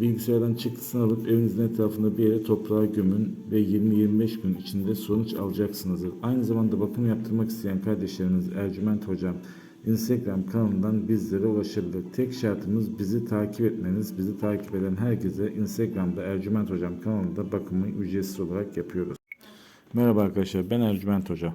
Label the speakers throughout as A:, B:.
A: Bilgisayardan çıktısını alıp evinizin etrafında bir yere toprağa gömün ve 20-25 gün içinde sonuç alacaksınızdır. Aynı zamanda bakım yaptırmak isteyen kardeşlerimiz Ercüment Hocam Instagram kanalından bizlere ulaşabilir. Tek şartımız bizi takip etmeniz. Bizi takip eden herkese Instagram'da Ercüment Hocam kanalında bakımı ücretsiz olarak yapıyoruz. Merhaba arkadaşlar ben Ercüment Hoca.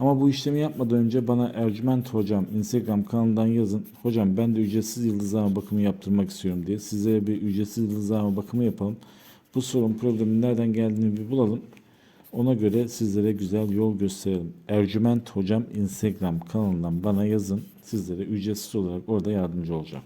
A: Ama bu işlemi yapmadan önce bana Ercüment Hocam Instagram kanalından yazın. Hocam ben de ücretsiz yıldızlama bakımı yaptırmak istiyorum diye. Sizlere bir ücretsiz yıldızlama bakımı yapalım. Bu sorun problemin nereden geldiğini bir bulalım. Ona göre sizlere güzel yol gösterelim. Ercüment Hocam Instagram kanalından bana yazın. Sizlere ücretsiz olarak orada yardımcı olacağım.